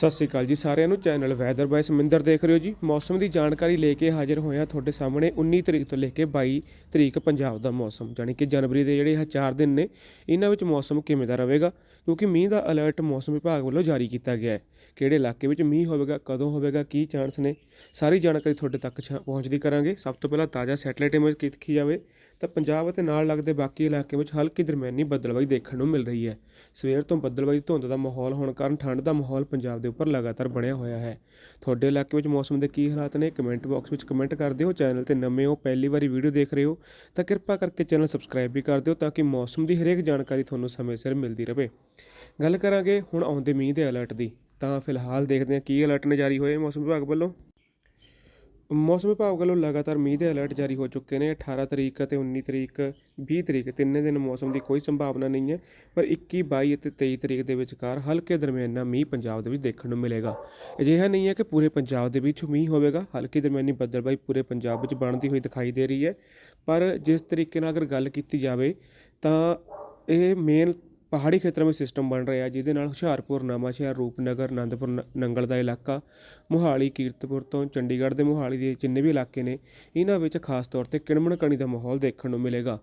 ਸਤਿ ਸ੍ਰੀ ਅਕਾਲ ਜੀ ਸਾਰਿਆਂ ਨੂੰ। ਚੈਨਲ ਵੈਦਰ ਬਾਈ ਸਮਿੰਦਰ ਦੇਖ ਰਹੇ ਹੋ ਜੀ। ਮੌਸਮ ਦੀ ਜਾਣਕਾਰੀ ਲੈ ਕੇ ਹਾਜ਼ਰ ਹੋਇਆ ਤੁਹਾਡੇ ਸਾਹਮਣੇ 19 ਤਰੀਕ ਤੋਂ ਲੈ ਕੇ 22 ਤਰੀਕ ਪੰਜਾਬ ਦਾ ਮੌਸਮ, ਜਾਣੀ ਕਿ ਜਨਵਰੀ ਦੇ ਜਿਹੜੇ ਇਹ 4 ਦਿਨ ਨੇ, ਇਹਨਾਂ ਵਿੱਚ ਮੌਸਮ ਕਿਵੇਂ ਦਾ ਰਹੇਗਾ? ਕਿਉਂਕਿ ਮੀਂਹ ਦਾ ਅਲਰਟ ਮੌਸਮ ਵਿਭਾਗ ਵੱਲੋਂ ਜਾਰੀ ਕੀਤਾ ਗਿਆ ਹੈ। ਕਿਹੜੇ ਇਲਾਕੇ ਵਿੱਚ ਮੀਂਹ ਹੋਵੇਗਾ, ਕਦੋਂ ਹੋਵੇਗਾ, ਕੀ ਚਾਂਸ ਨੇ? ਸਾਰੀ ਜਾਣਕਾਰੀ ਤੁਹਾਡੇ ਤੱਕ ਛ- ਪਹੁੰਚਦੀ ਕਰਾਂਗੇ। ਸਭ ਤੋਂ ਪਹਿਲਾਂ ਤਾਜ਼ਾ ਸੈਟਲਾਈਟ ਇਮੇਜ ਕੀ ਜਾਵੇ। ਤਾਂ ਪੰਜਾਬ ਅਤੇ ਨਾਲ ਲੱਗਦੇ ਬਾਕੀ ਇਲਾਕਿਆਂ ਵਿੱਚ ਹਲਕੀ ਦਰਮਿਆਨੀ ਬੱਦਲਬਾਈ ਦੇਖਣ ਨੂੰ ਮਿਲ ਰਹੀ ਹੈ। ਸਵੇਰ ਤੋਂ ਬੱਦਲਬਾਈ ਧੁੰਦ ਦਾ ਮਾਹੌਲ ਹੋਣ ਕਾਰਨ ਠੰਡ ਦਾ ਮਾਹੌਲ ਪੰਜਾਬ ਦੇ ਉੱਪਰ ਲਗਾਤਾਰ ਬਣਿਆ ਹੋਇਆ ਹੈ। ਤੁਹਾਡੇ ਇਲਾਕੇ ਵਿੱਚ ਮੌਸਮ ਦੇ ਕੀ ਹਾਲਾਤ ਨੇ? ਕਮੈਂਟ ਬਾਕਸ ਵਿੱਚ ਕਮੈਂਟ ਕਰ ਦਿਓ। ਚੈਨਲ ਤੇ ਨਵੇਂ ਹੋ, ਪਹਿਲੀ ਵਾਰੀ ਵੀਡੀਓ ਦੇਖ ਰਹੇ ਹੋ, ਤਾਂ ਕਿਰਪਾ ਕਰਕੇ ਚੈਨਲ ਸਬਸਕ੍ਰਾਈਬ ਵੀ ਕਰ ਦਿਓ ਤਾਂ ਕਿ ਮੌਸਮ ਦੀ ਹਰੇਕ ਜਾਣਕਾਰੀ ਤੁਹਾਨੂੰ ਸਮੇਂ ਸਿਰ ਮਿਲਦੀ ਰਹੇ। ਗੱਲ ਕਰਾਂਗੇ ਹੁਣ ਆਉਂਦੇ ਮੀਂਹ ਦੇ ਅਲਰਟ ਦੀ, ਤਾਂ ਫਿਲਹਾਲ ਦੇਖਦੇ ਹਾਂ ਕੀ ਅਲਰਟ ਨੇ ਜਾਰੀ ਹੋਏ ਮੌਸਮ ਵਿਭਾਗ ਵੱਲੋਂ। ਮੌਸਮ ਵਿਭਾਗ ਵੱਲੋਂ ਲਗਾਤਾਰ ਮੀਂਹ ਦੇ ਅਲਰਟ ਜਾਰੀ ਹੋ ਚੁੱਕੇ ਨੇ। 18 ਤਰੀਕ ਅਤੇ 19 ਤਰੀਕ 20 ਤਰੀਕ ਤਿੰਨੇ ਦਿਨ ਮੌਸਮ ਦੀ ਕੋਈ ਸੰਭਾਵਨਾ ਨਹੀਂ ਹੈ, ਪਰ 21 22 ਅਤੇ 23 ਤਰੀਕ ਦੇ ਵਿਚਕਾਰ ਹਲਕੇ ਦਰਮਿਆਨਾ ਮੀਂਹ ਪੰਜਾਬ ਦੇ ਵਿੱਚ ਦੇਖਣ ਨੂੰ ਮਿਲੇਗਾ। ਅਜਿਹਾ ਨਹੀਂ ਹੈ ਕਿ ਪੂਰੇ ਪੰਜਾਬ ਦੇ ਵਿੱਚ ਮੀਂਹ ਹੋਵੇਗਾ। ਹਲਕੀ ਦਰਮਿਆਨੀ ਬੱਦਲਬਾਈ ਪੂਰੇ ਪੰਜਾਬ ਵਿੱਚ ਬਣਦੀ ਹੋਈ ਦਿਖਾਈ ਦੇ ਰਹੀ ਹੈ। ਪਰ ਜਿਸ ਤਰੀਕੇ ਨਾਲ ਅਗਰ ਗੱਲ ਕੀਤੀ ਜਾਵੇ ਤਾਂ ਇਹ ਮੇਨ ਪਹਾੜੀ ਖੇਤਰਾਂ ਵਿੱਚ ਸਿਸਟਮ ਬਣ ਰਿਹਾ, ਜਿਹਦੇ ਨਾਲ ਹੁਸ਼ਿਆਰਪੁਰ, ਨਵਾਂਸ਼ਹਿਰ, ਰੂਪਨਗਰ ਆਨੰਦਪੁਰ ਨ- ਨੰਗਲ ਦਾ ਇਲਾਕਾ, ਮੋਹਾਲੀ, ਕੀਰਤਪੁਰ ਤੋਂ ਚੰਡੀਗੜ੍ਹ ਦੇ ਮੋਹਾਲੀ ਦੇ ਜਿੰਨੇ ਵੀ ਇਲਾਕੇ ਨੇ, ਇਹਨਾਂ ਵਿੱਚ ਖਾਸ ਤੌਰ ਤੇ ਕਿਣਮਣ ਕਣੀ ਦਾ ਮਾਹੌਲ ਦੇਖਣ ਨੂੰ ਮਿਲੇਗਾ।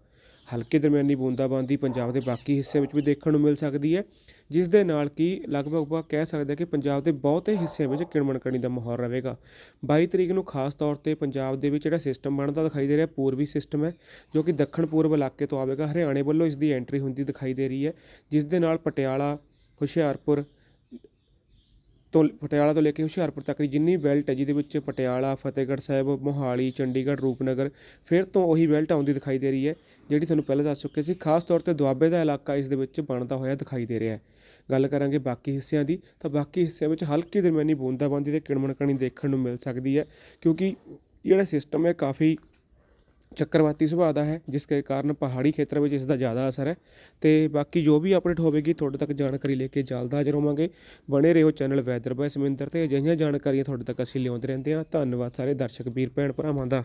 ਹਲਕੀ ਦਰਮਿਆਨੀ ਬੂੰਦਾਬਾਂਦੀ ਪੰਜਾਬ ਦੇ ਬਾਕੀ ਹਿੱਸਿਆਂ ਵਿੱਚ ਵੀ ਦੇਖਣ ਨੂੰ ਮਿਲ ਸਕਦੀ ਹੈ, ਜਿਸ ਦੇ ਨਾਲ ਕਿ ਲਗਭਗ ਆਪਾਂ ਕਹਿ ਸਕਦੇ ਹਾਂ ਕਿ ਪੰਜਾਬ ਦੇ ਬਹੁਤੇ ਹਿੱਸਿਆਂ ਵਿੱਚ ਕਿਣਮਣਕਣੀ ਦਾ ਮਾਹੌਲ ਰਹੇਗਾ। 22 ਤਰੀਕ ਨੂੰ ਖਾਸ ਤੌਰ ਤੇ ਪੰਜਾਬ ਦੇ ਵਿੱਚ ਜਿਹੜਾ ਸਿਸਟਮ ਬਣਦਾ ਦਿਖਾਈ ਦੇ ਰਿਹਾ, ਪੂਰਬੀ ਸਿਸਟਮ ਹੈ, ਜੋ ਕਿ ਦੱਖਣ ਪੂਰਬ ਇਲਾਕੇ ਤੋਂ ਆਵੇਗਾ। ਹਰਿਆਣੇ ਵੱਲੋਂ ਇਸ ਦੀ ਐਂਟਰੀ ਹੁੰਦੀ ਦਿਖਾਈ ਦੇ ਰਹੀ ਹੈ, ਜਿਸ ਦੇ ਨਾਲ ਪਟਿਆਲਾ, ਹੁਸ਼ਿਆਰਪੁਰ ਤੋਂ ਪਟਿਆਲਾ ਤੋਂ ਲੈ ਕੇ ਹੁਸ਼ਿਆਰਪੁਰ ਤੱਕ ਦੀ ਜਿੰਨੀ ਬੈਲਟ ਹੈ, ਜਿਹਦੇ ਵਿੱਚ ਪਟਿਆਲਾ, ਫਤਿਹਗੜ੍ਹ ਸਾਹਿਬ, ਮੋਹਾਲੀ, ਚੰਡੀਗੜ੍ਹ, ਰੂਪਨਗਰ, ਫਿਰ ਤੋਂ ਉਹੀ ਬੈਲਟ ਆਉਂਦੀ ਦਿਖਾਈ ਦੇ ਰਹੀ ਹੈ, ਜਿਹੜੀ ਤੁਹਾਨੂੰ ਪਹਿਲਾਂ ਦੱਸ ਚੁੱਕੇ ਸੀ। ਖਾਸ ਤੌਰ ਤੇ ਦੁਆਬੇ ਦਾ ਇਲਾਕਾ ਇਸ ਦੇ ਵਿੱਚ ਬਣਦਾ ਹੋਇਆ ਦਿਖਾਈ ਦੇ ਰਿਹਾ ਹੈ। ਗੱਲ ਕਰਾਂਗੇ ਬਾਕੀ ਹਿੱਸਿਆਂ ਦੀ, ਤਾਂ ਬਾਕੀ ਹਿੱਸਿਆਂ ਵਿੱਚ ਹਲਕੀ ਦਰਮਿਆਨੀ ਬੂੰਦਾਬਾਂਦੀ ਤੇ ਕਿਣਮਣ ਕਣੀ ਦੇਖਣ ਨੂੰ ਮਿਲ ਸਕਦੀ ਹੈ, ਕਿਉਂਕਿ ਜਿਹੜਾ ਸਿਸਟਮ ਹੈ, ਕਾਫੀ ਚੱਕਰਵਾਤੀ ਸੁਭਾਅ ਦਾ ਹੈ, ਜਿਸ ਕੇ ਕਾਰਨ ਪਹਾੜੀ ਖੇਤਰਾਂ ਵਿੱਚ ਇਸ ਦਾ ਜ਼ਿਆਦਾ ਅਸਰ ਹੈ। ਤੇ ਬਾਕੀ ਜੋ ਵੀ ਅਪਡੇਟ ਹੋਵੇਗੀ, ਤੁਹਾਡੇ ਤੱਕ ਜਾਣਕਾਰੀ ਲੈ ਕੇ ਜਲਦ ਹਾਜ਼ਰ ਹੋਵਾਂਗੇ। ਬਣੇ ਰਹੋ ਚੈਨਲ ਵੈਦਰ ਬਾਏ ਸਮਿੰਦਰ ਤੇ ਅਜਿਹੀਆਂ ਜਾਣਕਾਰੀਆਂ ਤੁਹਾਡੇ ਤੱਕ ਅਸੀਂ ਲਿਆਉਂਦੇ ਰਹਿੰਦੇ ਹਾਂ। ਧੰਨਵਾਦ ਸਾਰੇ ਦਰਸ਼ਕ, ਵੀਰ, ਭੈਣ, ਭਰਾਵਾਂ ਦਾ।